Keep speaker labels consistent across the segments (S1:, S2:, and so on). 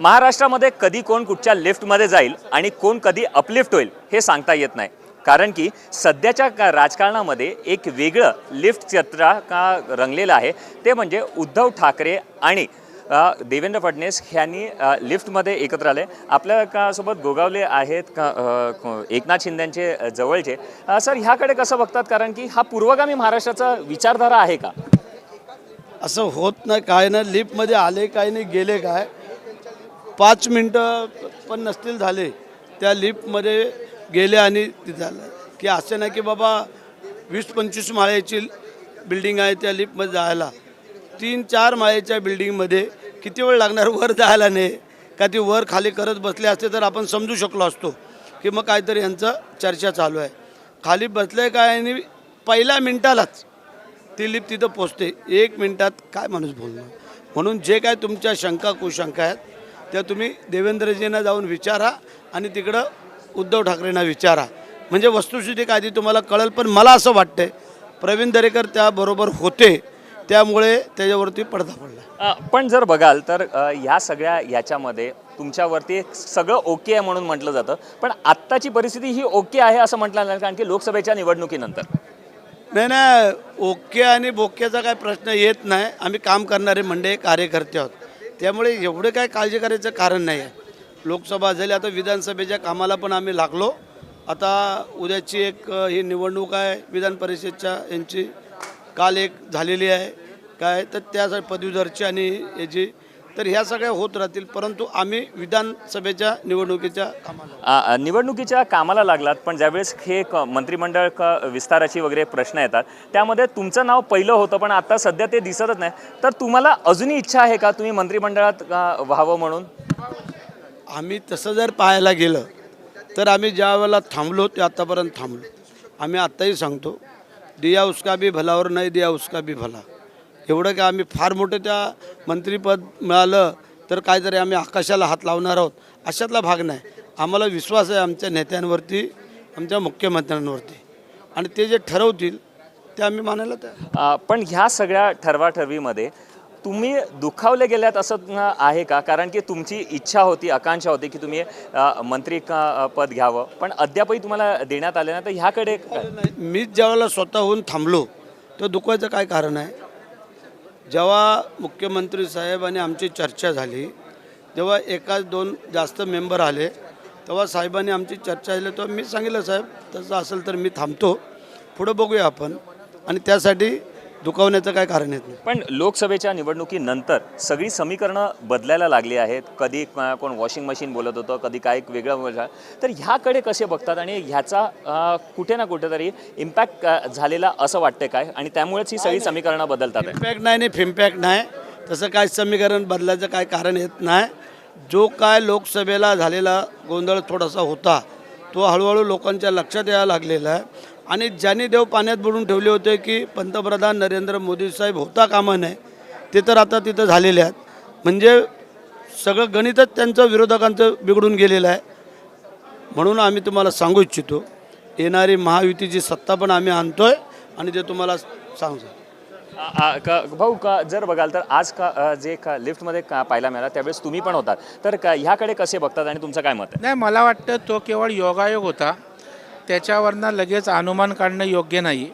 S1: महाराष्ट्रामध्ये कधी कोण कुठच्या लिफ्टमध्ये जाईल आणि कोण कधी अपलिफ्ट होईल हे सांगता येत नाही. कारण की सध्याच्या का राजकारणामध्ये एक वेगळं लिफ्ट चित्र का रंगलेलं आहे ते म्हणजे उद्धव ठाकरे आणि देवेंद्र फडणवीस यांनी लिफ्टमध्ये एकत्र आले. आपल्या का सोबत गोगावले आहेत का एकनाथ शिंदेचे जवळचे. सर ह्याकडे कसं बघतात? कारण की हा पूर्वगामी महाराष्ट्राचा विचारधारा आहे का?
S2: असं होत नाही. काय ना लिफ्टमध्ये आले काय नाही गेले काय? पाच मिनटं पण नसतील झाले त्या लिफ्टमध्ये गेले आणि झालं. की असं नाही की बाबा वीस पंचवीस माळ्याची बिल्डिंग आहे त्या लिफ्टमध्ये जायला. तीन चार माळ्याच्या बिल्डिंगमध्ये किती वेळ लागणार वर जायला नाही. का ती वर खाली करत बसले असते तर आपण समजू शकलो असतो की मग काहीतरी यांचं चर्चा चालू आहे. खाली बसले काय आणि पहिल्या मिनटालाच ती लिफ्ट तिथं पोचते. एक मिनटात काय माणूस बोलणार? म्हणून जे काय तुमच्या शंका कुशंका आहेत त्या तुम्ही देवेंद्रजींना जाऊन विचारा आणि तिकडं उद्धव ठाकरेंना विचारा. म्हणजे वस्तुस्थिती काय ती तुम्हाला कळेल पण मला असं वाटतंय प्रवीण दरेकर त्याबरोबर होते त्यामुळे त्याच्यावरती पडदा पडला.
S1: पण जर बघाल तर ह्या सगळ्या याच्यामध्ये तुमच्यावरती सगळं ओके आहे म्हणून म्हटलं जातं पण आत्ताची परिस्थिती ही ओके आहे असं म्हटलं नाही कारण की लोकसभेच्या निवडणुकीनंतर.
S2: नाही नाही ओके आणि बोक्याचा काय प्रश्न येत नाही. आम्ही काम करणारे मंडळी कार्यकर्ते आहोत. त्यामुळे एवढं काय काळजी करायचं कारण नाही. आहे लोकसभा झाली आता विधानसभेच्या कामाला पण आम्ही लागलो. आता उद्याची एक ही निवडणूक आहे विधान परिषदच्या यांची. काल एक झालेली आहे. काय? तर त्यासाठी पदवीधरची आणि याची तर ह्या सगळ्या होत राहतील परंतु आम्ही विधानसभेच्या निवडणुकीच्या कामाला
S1: निवडणुकीच्या कामाला लागलात पण ज्यावेळेस हे क- मंत्रिमंडळ क विस्ताराची वगैरे प्रश्न येतात त्यामध्ये तुमचं नाव पहिलं होतं पण आता सध्या ते दिसतच नाही. तर तुम्हाला अजूनही इच्छा आहे का तुम्ही मंत्रिमंडळात व्हावं म्हणून?
S2: आम्ही तसं जर पाहायला गेलं तर आम्ही ज्या वेळेला थांबलो ते आत्तापर्यंत थांबलो. आम्ही आत्ताही सांगतो दिया उसका भी भला और नाही दिया उसका भी भला. एवढं काय आम्ही फार मोठं त्या मंत्रीपद मिळालं तर काहीतरी आम्ही आकाशाला हात लावणार आहोत अशातला भाग नाही. आम्हाला विश्वास आहे आमच्या नेत्यांवरती आमच्या मुख्यमंत्र्यांवरती. आणि ते जे ठरवतील ते आम्ही मानायला तयार
S1: अ, पण ह्या सगळ्या ठरवाठरवीमध्ये तुम्ही दुखावले गेल्यात असं आहे का? कारण की तुमची इच्छा होती आकांक्षा होती की तुम्ही मंत्री क- पद घ्यावं. पण अद्यापही तुम्हाला देण्यात आले ना तर ह्याकडे
S2: मीच ज्यावेळेला स्वतःहून थांबलो तर दुखवायचं काय कारण आहे? जेव्हा मुख्यमंत्री साहेब आणि आमची चर्चा झाली जेव्हा एकाच दोन जास्त मेंबर आले तेव्हा साहेबांनी आमची चर्चा झाली तेव्हा मी सांगितलं साहेब तसं असेल तर मी थांबतो. पुढं बघूया आपण. आणि त्यासाठी दुखावण्याचं काय कारण येत नाही.
S1: पण लोकसभेच्या निवडणुकीनंतर सगळी समीकरणं बदलायला लागली आहेत. कधी कोण वॉशिंग मशीन बोलत होतं कधी काय एक वेगळं बोलत तर ह्याकडे कसे बघतात आणि ह्याचा कुठे ना कुठेतरी इम्पॅक्ट झालेला असं वाटतं काय? आणि त्यामुळेच ही सगळी समीकरणं बदलतात.
S2: इम्पॅक्ट नाही नाही फिम्पॅक्ट नाही. तसं काय समीकरण बदलायचं काय कारण येत नाही. जो काय लोकसभेला झालेला गोंधळ थोडासा होता तो हळूहळू लोकांच्या लक्षात यायला लागलेला आहे. आणि ज्यांनी देव पाण्यात बुडून ठेवले होते की पंतप्रधान नरेंद्र मोदी साहेब होता कामा नये ते तर आता तिथं झालेले आहेत. म्हणजे सगळं गणितच त्यांचं विरोधकांचं बिघडून गेलेलं आहे. म्हणून आम्ही तुम्हाला सांगू इच्छितो येणारी महायुतीची सत्ता पण आम्ही आणतो आहे आणि ते तुम्हाला सांगतो
S1: आ- का- भाऊ का जर बघाल तर आज का जे का लिफ्टमध्ये का पाहायला मिळाला त्यावेळेस तुम्ही पण होतात. तर का ह्याकडे कसे बघतात आणि तुमचं काय मत आहे?
S3: नाही मला वाटतं तो केवळ योगायोग होता. त्याच्यावरनं लगेच अनुमान काढणं योग्य नाही.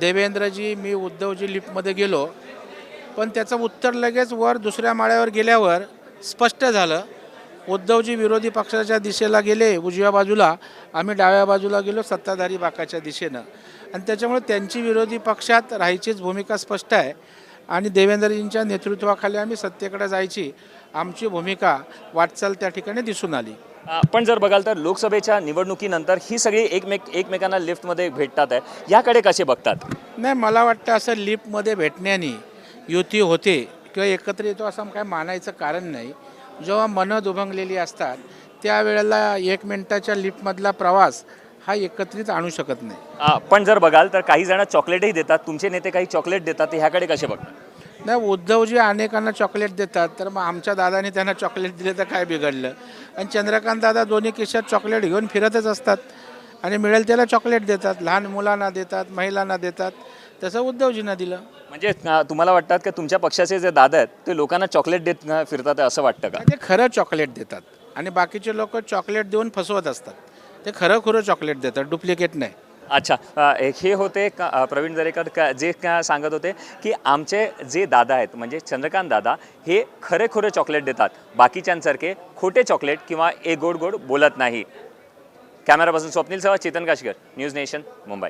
S3: देवेंद्रजी मी उद्धवजी लिफ्टमध्ये गेलो पण त्याचं उत्तर लगेच वर दुसऱ्या माळ्यावर गेल्यावर स्पष्ट झालं. उद्धवजी विरोधी पक्षाच्या दिशेला गेले उजव्या बाजूला. आम्ही डाव्या बाजूला गेलो सत्ताधारी बाकाच्या दिशेनं. आणि त्याच्यामुळे त्यांची विरोधी पक्षात राहायचीच भूमिका स्पष्ट आहे. आणि देवेंद्रजींच्या नेतृत्वाखाली आम्ही सत्तेकडे जायची आमची भूमिका वाटचाल त्या ठिकाणी दिसून आली.
S1: पण जर बघाल तर लोकसभेच्या निवडणुकीनंतर ही सगळी एकमेक एकमेकांना लिफ्टमध्ये भेटतात आहे. याकडे कसे बघतात?
S3: नाही मला वाटतं असं लिफ्टमध्ये भेटण्याने युती होते किंवा एकत्र येतो असं काय मानायचं कारण नाही. जेव्हा मनं दुभंगलेली असतात त्यावेळेला एक मिनिटाच्या लिफ्टमधला प्रवास हा एकत्रित आणू शकत नाही.
S1: पण जर बघाल तर काही जण चॉकलेटही देतात. तुमचे नेते काही चॉकलेट देतात ह्याकडे कसे बघतात?
S3: नाही उद्धवजी अनेकांना चॉकलेट देतात तर मग आमच्या दादाने त्यांना चॉकलेट दिले तर काय बिघडलं? आणि चंद्रकांत दादा दोन्ही खिशात चॉकलेट घेऊन फिरतच असतात. आणि मिळेल त्याला चॉकलेट देतात. लहान मुलांना देतात महिलांना देतात. तसं उद्धवजींना दिलं.
S1: म्हणजे तुम्हाला वाटतात की तुमच्या पक्षाचे जे दादा आहेत ते लोकांना चॉकलेट देत फिरतात असं वाटतं का?
S3: ते खरं चॉकलेट देतात. आणि बाकीचे लोक चॉकलेट देऊन फसवत असतात. ते खरं खरं चॉकलेट देतात डुप्लिकेट नाही.
S1: अच्छा हे होते का- प्रवीण दरेकर का जे का सांगत होते की आमचे जे दादा आहेत म्हणजे चंद्रकांत दादा हे खरे खुरे चॉकलेट देतात. बाकीच्यांसारखे खोटे चॉकलेट किंवा ए गोड गोड बोलत नाही. कॅमेरापासून स्वप्नील सह चेतन काशकर न्यूज नेशन मुंबई